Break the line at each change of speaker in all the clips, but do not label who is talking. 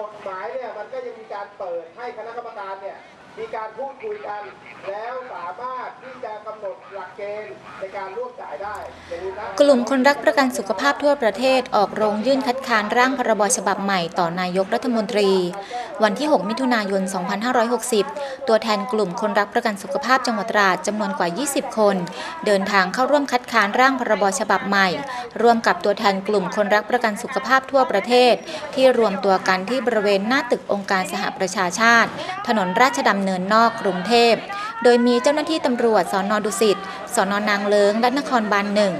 กฎหมายเนี่ยมันก็ยังมีการเปิดให้คณะกรรมการเนี่ย มีการพูดคุยกัน แล้วสามารถที่จะกำหนดหลักเกณฑ์ในการร่วมจ่ายได้อย่าลืมนะ
กลุ่มคนรักประกันสุขภาพทั่วประเทศออกโรงยื่นคัดค้านร่างพรบฉบับใหม่ต่อนายกรัฐมนตรี วันที่ 6 มิถุนายน 2560 ตัวแทนกลุ่มคนรักประกันสุขภาพจังหวัดตราดจำนวนกว่า 20 คน เดินทางเข้าร่วมคัดค้านร่างพรบฉบับใหม่ ร่วมกับตัวแทนกลุ่มคนรักประกันสุขภาพทั่วประเทศ ที่รวมตัวกันที่บริเวณหน้าตึกองค์การสหประชาชาติ ถนนราชดำเนินนอกกรุงเทพ โดยมีเจ้าหน้าที่ตำรวจสอนอดุสิตสอนอนางเลิงและนครบาลหนึ่ง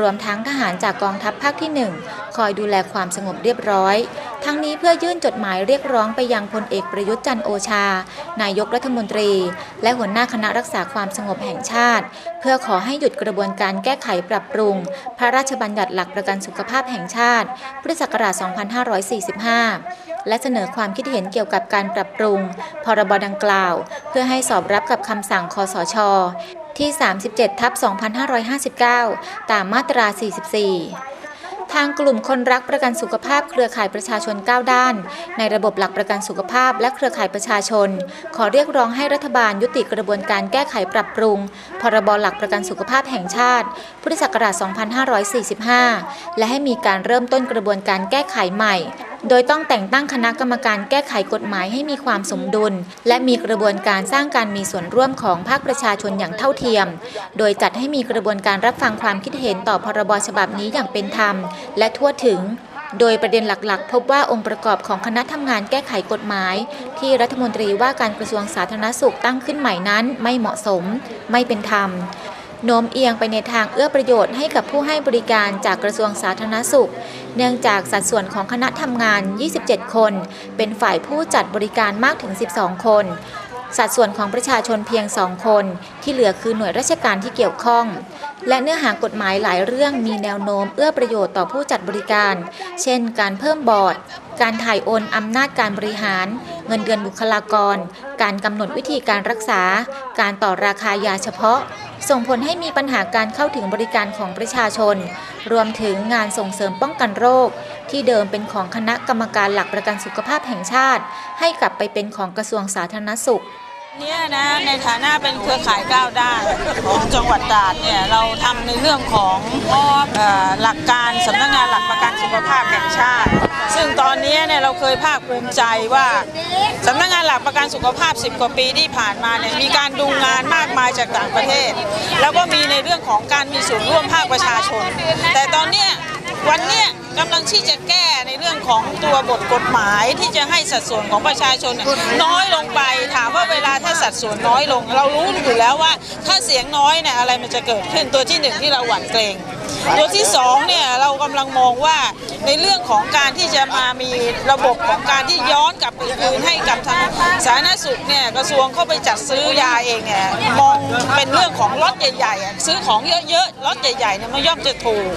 รวมทั้งทหารจากกองทัพภาคที่ 1 คอยดูแลความสงบเรียบร้อย ทั้งนี้เพื่อยื่นจดหมายเรียกร้องไปยังพลเอกประยุทธ์จันโอชา นายกรัฐมนตรี และหัวหน้าคณะรักษาความสงบแห่งชาติ เพื่อขอให้หยุดกระบวนการแก้ไขปรับปรุง พระราชบัญญัติหลักประกันสุขภาพแห่งชาติ พุทธศักราช 2545 และเสนอความคิดเห็นเกี่ยวกับการปรับปรุง พรบดังกล่าว เพื่อให้สอบรับกับคำสั่งคอสช ที่ 37 ทับ 2559 ตามมาตรา 44ทางกลุ่มคนรักประกันสุขภาพเครือข่ายประชาชน 9 ด้าน ในระบบหลักประกันสุขภาพและเครือข่ายประชาชน ขอเรียกร้องให้รัฐบาลยุติกระบวนการแก้ไขปรับปรุง พรบหลักประกันสุขภาพแห่งชาติ พุทธศักราช 2545 และให้มีการเริ่มต้นกระบวนการแก้ไขใหม่ โดยต้องแต่งตั้งคณะกรรมการแก้ไขกฎหมายให้มีความสมดุล และมีกระบวนการสร้างการมีส่วนร่วมของภาคประชาชนอย่างเท่าเทียม โดยจัดให้มีกระบวนการรับฟังความคิดเห็นต่อพรบฉบับนี้อย่างเป็นธรรม และทั่วถึงโดยประเด็นหลักๆ พบว่าองค์ประกอบของคณะทำงานแก้ไขกฎหมาย ที่รัฐมนตรีว่าการกระทรวงสาธารณสุขตั้งขึ้นใหม่นั้น ไม่เหมาะสม ไม่เป็นธรรม โน้มเอียงไปในทางเอื้อประโยชน์ให้กับผู้ให้บริการจากกระทรวงสาธารณสุข เนื่องจากสัดส่วนของคณะทำงาน 27 คน เป็นฝ่ายผู้จัดบริการมากถึง 12 คน สัดส่วนของประชาชนเพียง 2 คน ที่เหลือคือหน่วยราชการที่เกี่ยวข้อง และเนื้อหากฎหมายหลายเรื่องมีแนวโน้มเอื้อประโยชน์ต่อผู้จัดบริการ เช่น การเพิ่มบอร์ด การถ่ายโอนอำนาจการบริหาร เงินเดือนบุคลากร การกำหนดวิธีการรักษา การต่อราคายาเฉพาะ ส่งผลให้มีปัญหาการเข้าถึงบริการของประชาชน รวมถึงงานส่งเสริมป้องกันโรค ที่เดิมเป็นของคณะกรรมการหลักประกันสุขภาพแห่งชาติ ให้กลับไปเป็นของกระทรวงสาธารณสุข
เนี่ยนะในฐานะเป็นเครือข่ายก้าวด้านของจังหวัดตราดเนี่ยเราทำในเรื่องของออหลักการสำนักงานหลักประกันสุขภาพแห่งชาติ ซึ่งตอนนี้เนี่ยเราเคยภาคภูมิใจว่าสำนักงานหลักประกันสุขภาพ 10 กว่าปีที่ผ่านมาเนี่ยมีการดูงานมากมายจากต่างประเทศ แล้วก็มีในเรื่องของการมีส่วนร่วมภาคประชาชน แต่ตอนนี้วันเนี้ยกำลังที่จะแก้ในเรื่องของตัวบทกฎหมายที่จะให้สัดส่วนของประชาชนน้อยลงไปถามว่าเวลาถ้าสัดส่วนน้อยลง เรารู้อยู่แล้วว่าถ้าเสียงน้อยเนี่ยอะไรมันจะเกิดขึ้นตัวที่หนึ่งที่เราหวั่นเกรง ตัวที่สองเนี่ยเรากำลังมองว่าในเรื่องของการที่จะมามีระบบของการที่ย้อนกลับไปคืนให้กับทางสาธารณสุขเนี่ยกระทรวงเข้าไปจัดซื้อยาเองเนี่ยมองเป็นเรื่องของล็อตใหญ่ๆอ่ซื้อของเยอะๆล็อตใหญ่ๆเนี่ยมันย่อมจะถูก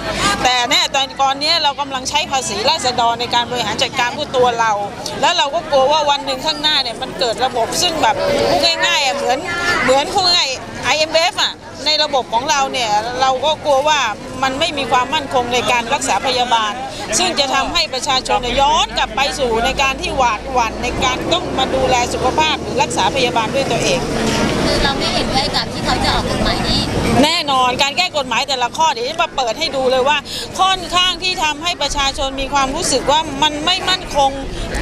แต่เนี่ยตอนก่อนเนี้ยเรากำลังใช้ภาษีราษฎรในการบริหารจัดการผู้ตัวเรา แล้วเราก็กลัวว่าวันหนึ่งข้างหน้าเนี่ยมันเกิดระบบซึ่งแบบพูดง่ายๆอะเหมือนเหมือนพูดง่าย IMF อะ ในระบบของเราเนี่ยเราก็กลัวว่ามันไม่มีความมั่นคงในการรักษาพยาบาล ซึ่งจะทำให้ประชาชนยย้อนกลับไปสู่ในการที่หวาดหวั่นในการต้องมาดูแลสุขภาพหรือรักษาพยาบาลด้วยตัวเอง
คือเราไม่เห็นด้วย อน
การแก้กฎหมายแต่ละข้อเดี๋ยวจะมาเปิดให้ดูเลยว่า ค่อนข้างที่ทำให้ประชาชนมีความรู้สึกว่ามันไม่มั่นคง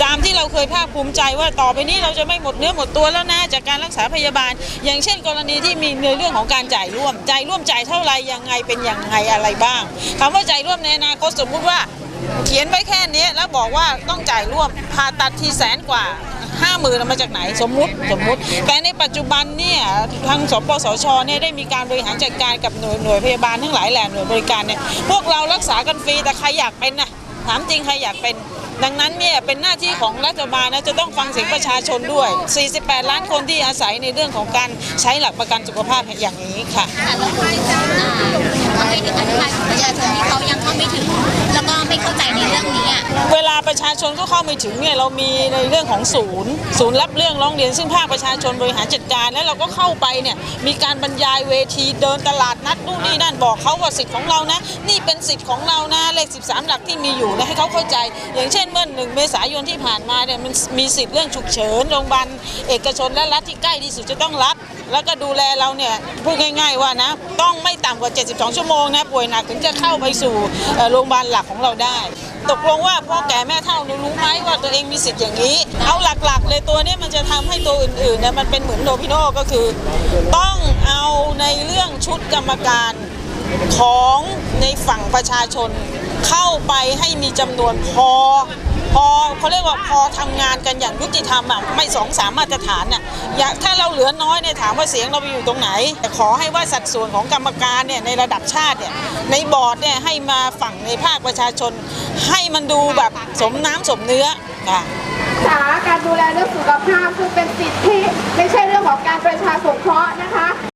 ตามที่เราเคยภาคภูมิใจว่าต่อไปนี้เราจะไม่หมดเนื้อหมดตัวแล้วนะจากการรักษาพยาบาล อย่างเช่น กรณีที่มีในเรื่องของการจ่ายร่วมจ่ายร่วมจ่ายเท่าไหรยังไงเป็นยังไงอะไรบ้างคำว่าจ่ายร่วมในอนาคตสมมุติว่าเขียนไว้แค่นี้แล้วบอกว่าต้องจ่ายร่วมผ่าตัดทีแสนกว่า ห้าหมื่นมาจากไหนสมมุติสมมุติ แต่ในปัจจุบันเนี่ยทางสปสชเนี่ยได้มีการบริหารจัดการกับหน่วยหน่วยพยาบาลทั้งหลายแหล่หน่วยบริการเนี่ยพวกเรารักษากันฟรีแต่ใครอยากเป็นนะถามจริงใครอยากเป็นดังนั้นเนี่ยเป็นหน้าที่ของรัฐบาลนะจะต้องฟังเสียงประชาชนด้วย 48 ล้านคนที่อาศัยในเรื่องของการใช้หลักประกันสุขภาพอย่างนี้ค่ะ
แล้วคุณอ่าทำไมถึงอธิบายประชาชนที่เขายังเข้าไม่ถึงแล้วก็ไม่เข้าใจในเรื่องนี้อะ
เวลาประชาชนก็เข้าไม่ถึงเนี่ยเรามีในเรื่องของศูนย์ ศูนย์รับเรื่องร้องเรียนซึ่งภาคประชาชนบริหารจัดการ แล้วเราก็เข้าไปเนี่ยมีการบรรยายเวทีเดินตลาดนัดนู่นนี่นั่นบอกเขาว่าสิทธิ์ของเรานะ นี่เป็นสิทธิ์ของเรานะเลข 13 หลักที่มีอยู่นะให้เขาเข้าใจ อย่างเช่นเมื่อหนึ่งเมษายนที่ผ่านมาเนี่ยมันมีสิทธิ์เรื่องฉุกเฉินโรงพยาบาลเอกชนและรัฐที่ใกล้ที่สุดจะต้องรับ แล้วก็ดูแลเราเนี่ยพูดง่าย ๆว่านะต้องไม่ต่ำกว่า 72 ชั่วโมงนะป่วยหนักถึงจะเข้าไปสู่โรงพยาบาลหลักของเราได้ ตกลงว่าพ่อแก่แม่เฒ่ารู้ไหมว่าตัวเองมีสิทธิ์อย่างนี้ เอาหลักๆ เลยตัวนี้มันจะทำให้ตัวอื่นๆเนี่ยมันเป็นเหมือนโดมิโนก็คือ ต้องเอาในเรื่องชุดกรรมการของในฝั่งประชาชนเข้าไปให้มีจำนวนพอ พอเขาเรียกว่าพอทำงานกันอย่างยุติธรรมอะไม่สองสามมาตรฐานน่ะอยากถ้าเราเหลือน้อยเนี่ยถามว่าเสียงเราไปอยู่ตรงไหน แต่ขอให้ว่าสัดส่วนของกรรมการเนี่ยในระดับชาติเนี่ยในบอร์ดเนี่ยให้มาฝั่งในภาคประชาชน ให้มันดูแบบสมน้ำสมเนื้อค่ะ
ษาการดูแลเรื่องสุขภาพซึ่งเป็นสิทธิไม่ใช่เรื่องของการประชาสงเคราะห์นะคะ